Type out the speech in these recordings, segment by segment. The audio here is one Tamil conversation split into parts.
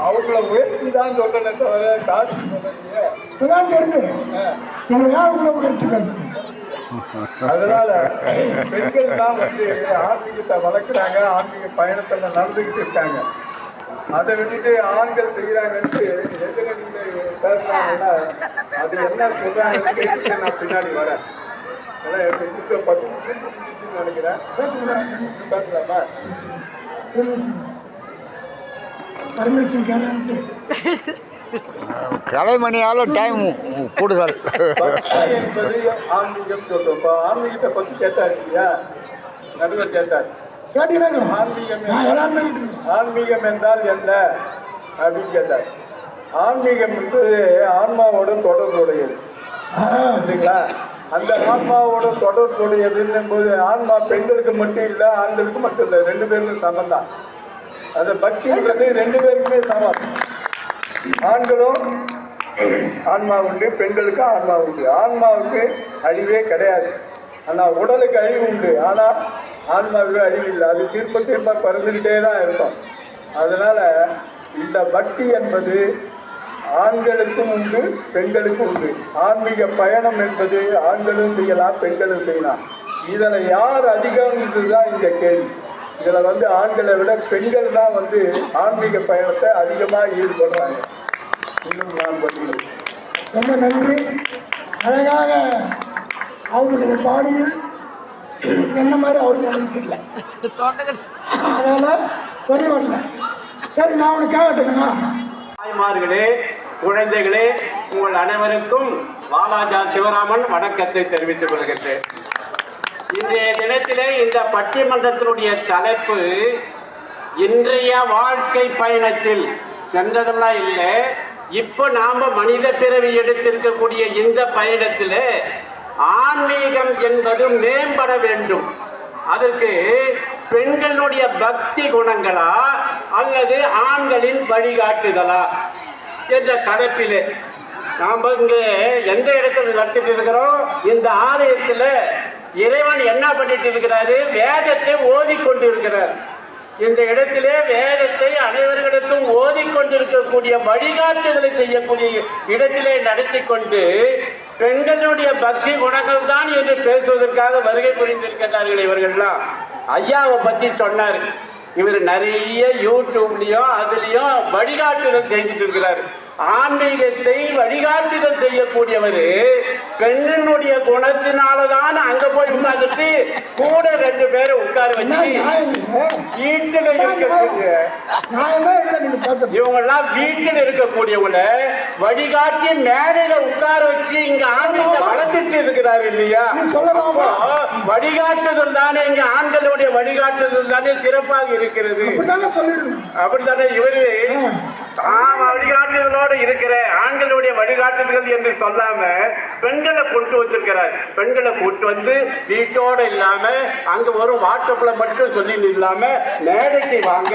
அவங்கள உயர்த்தி தான் சொல்றேனே தவிர தாழ்த்தி சொல்லலையே தெரிஞ்சு நம்ம ஏன் உள்ள உயர்த்தி அதனால பெண்கள் தான் வந்து ஆன்மீகத்தை வளர்க்குறாங்க ஆன்மீக பயணத்தில் நடந்துக்கிட்டு இருக்காங்க. அதை விட்டுட்டு ஆண்கள் செய்கிறாங்கன்ட்டு எதிரில் பேசுறாங்கன்னா அது என்ன சொல்றாங்கன்னு நான் பின்னாடி வரேன். நினைக்கிறேன். பேசலாமா பர்மிஷன் கலைமணியால் டைம் கூடுதல் ஆன்மீகம் சொல்றோம் இப்போ ஆன்மீகத்தை பத்தி கேட்டார் இல்லையா நடுவர் கேட்டார் கேட்டீங்க ஆன்மீகம். ஆன்மீகம் என்றால் என்ன? அப்படின்னு கேட்டார் ஆன்மீகம் என்பது ஆன்மாவோட தொடர்புடையது. இல்லைங்களா அந்த ஆன்மாவோட தொடர்புடையதுன்னும் போது ஆன்மா பெண்களுக்கு மட்டும் இல்லை ஆண்களுக்கு மட்டும் இல்லை ரெண்டு பேருக்கும் சமம் தான் அந்த பக்தின்றது ரெண்டு பேருக்குமே சமம். ஆண்களும் ஆன்மா உண்டு பெண்களுக்கு ஆன்மா உண்டு. ஆன்மாவுக்கு அழிவே கிடையாது. ஆனால் உடலுக்கு அழிவு உண்டு. ஆனால் ஆன்மாவுக்கு அழிவு இல்லை. அது திரும்ப திரும்ப பறந்துக்கிட்டே தான் இருக்கும். அதனால இந்த பக்தி என்பது ஆண்களுக்கும் உண்டு பெண்களுக்கும் உண்டு. ஆன்மீக பயணம் என்பது ஆண்களும் செய்யலாம் பெண்களும் செய்யலாம். இதில் யார் அதிகம் தான் இந்த கேள்வி. இதில் வந்து ஆண்களை விட பெண்கள் தான் வந்து ஆன்மீக பயணத்தை அதிகமாக ஈடுபடுறாங்க. இன்னும் நான் பதில் ரொம்ப நன்றி. அழகாக அவருடைய பாடியில் என்ன மாதிரி அவருக்கு இல்லை அதனால் வரி வரல சரி நான் உனக்கு கேட்கட்டுங்களா தாய்மார்களே குழந்தைகளே உங்கள் அனைவருக்கும் வாலாஜா சிவராமன் வணக்கத்தை தெரிவித்துக் கொள்கின்றேன். இன்றைய தினத்திலே இந்த பட்டிமன்றத்தினுடைய தலைப்பு இன்றைய வாழ்க்கை பயணத்தில் சென்றதெல்லாம் இல்லை. இப்போ நாம மனித பிறவி எடுத்திருக்கக்கூடிய இந்த பயணத்தில் ஆன்மீகம் என்பது மேம்பட வேண்டும். அதற்கு பெண்களுடைய பக்தி குணங்களா அல்லது ஆண்களின் வழிகாட்டுதலா என்ற தலைப்பிலே நாம் இங்கே எந்த இடத்துல நடத்திட்டு இருக்கிறோம்? இந்த ஆலயத்துல இறைவன் என்ன பண்ணிட்டு இருக்கிறாரு வேதத்தை ஓதிக்கொண்டு இருக்கிறார் இந்த இடத்திலே வேதத்தை அனைவர்களுக்கும் ஓதிக்கொண்டிருக்கக்கூடிய வழிகாட்டுதலை செய்யக்கூடிய இடத்திலே நடத்தி கொண்டு பெண்களுடைய பக்தி குணங்கள் தான் என்று பேசுவதற்காக வருகை புரிந்திருக்கிறார்கள் இவர்கள்லாம். ஐயாவை பற்றி சொன்னார். இவர் நிறைய யூடியூப்லேயும் அதுலேயும் வழிகாட்டுதல் செய்துட்டு இருக்கிறார். ஆன்மீகத்தை வழிகாட்டுதல் செய்யக்கூடியவர் பெண்ணினுடைய குணத்தினாலதான் அங்க போய் உட்கார்ந்துட்டு கூட ரெண்டு பேரை உட்கார வச்சு வீட்டுல பேசுறது. இவங்கெல்லாம் வீட்டில் இருக்கக்கூடியவங்கள வழிகாட்டி மேடையில உட்கார வச்சு இங்க ஆன்மீகத்தை வளர்த்துட்டு இருக்கிறாரு இல்லையா? வழிகாட்டுதல் தானே இங்க ஆண்களுடைய வழிகாட்டுதல் தானே சிறப்பாக இருக்கிறது. அப்படித்தானே இவரு தாம் வழிகாட்டுதலோடு இருக்கிற ஆண்களுடைய வழிகாட்டுதல் என்று சொல்லாம பெண்களை கொண்டு வச்சிருக்கிறார் பெண்களை கூட்டு வந்து வீட்டோட இல்லாம அங்க ஒரு வாட்ஸ்அப்ல மட்டும் சொல்லி இல்லாம மேடைக்கு வாங்க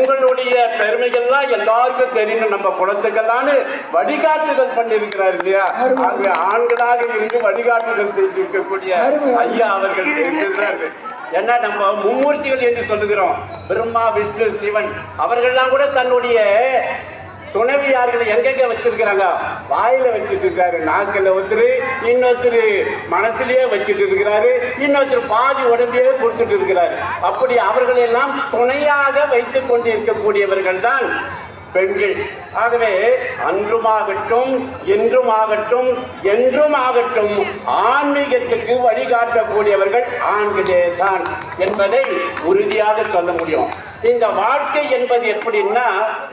உங்களுடைய பெருமைகள்லாம் எல்லாருக்கும் தெரியணும் நம்ம குழந்தைகள்லான்னு வழிகாட்டுதல் பண்ணியிருக்கிறார் இல்லையா? அங்க ஆண்களாக இருந்து வழிகாட்டுதல் செய்திருக்கக்கூடிய ஐயா அவர்கள் ஏன்னா நம்ம மும்மூர்த்திகள் என்று சொல்லுகிறோம். பிரம்மா விஷ்ணு சிவன். அவர்கள்லாம் கூட தன்னுடைய துணைவியார்களை எங்கெங்க வச்சிருக்கிறாங்க? வாயில வச்சுட்டு இருக்காரு. நாக்கில் ஒருத்தர் இன்னொருத்தர் மனசுலயே வச்சுட்டு இருக்கிறாரு. இன்னொருத்தர் பாதி உடம்பையே கொடுத்துட்டு இருக்கிறாரு. அப்படி அவர்களெல்லாம் துணையாக வைத்துக் கொண்டு இருக்கக்கூடியவர்கள் தான் பெண்கள். ஆகவே அன்றுமாகட்டும் என்றுமாகட்டும் என்றும் ஆகட்டும் ஆன்மீகத்துக்கு வழிகாட்டக்கூடியவர்கள் ஆண்களே தான் என்பதை உறுதியாக சொல்ல முடியும். இந்த வாழ்க்கை என்பது எப்படின்னா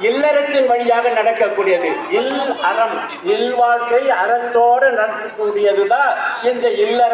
இல்லறத்தின் வழியாக நடக்கக்கூடியது. இல் அறம் இல் வாழ்க்கை அறத்தோடு நடக்கக்கூடியதுதான் இந்த இல்லற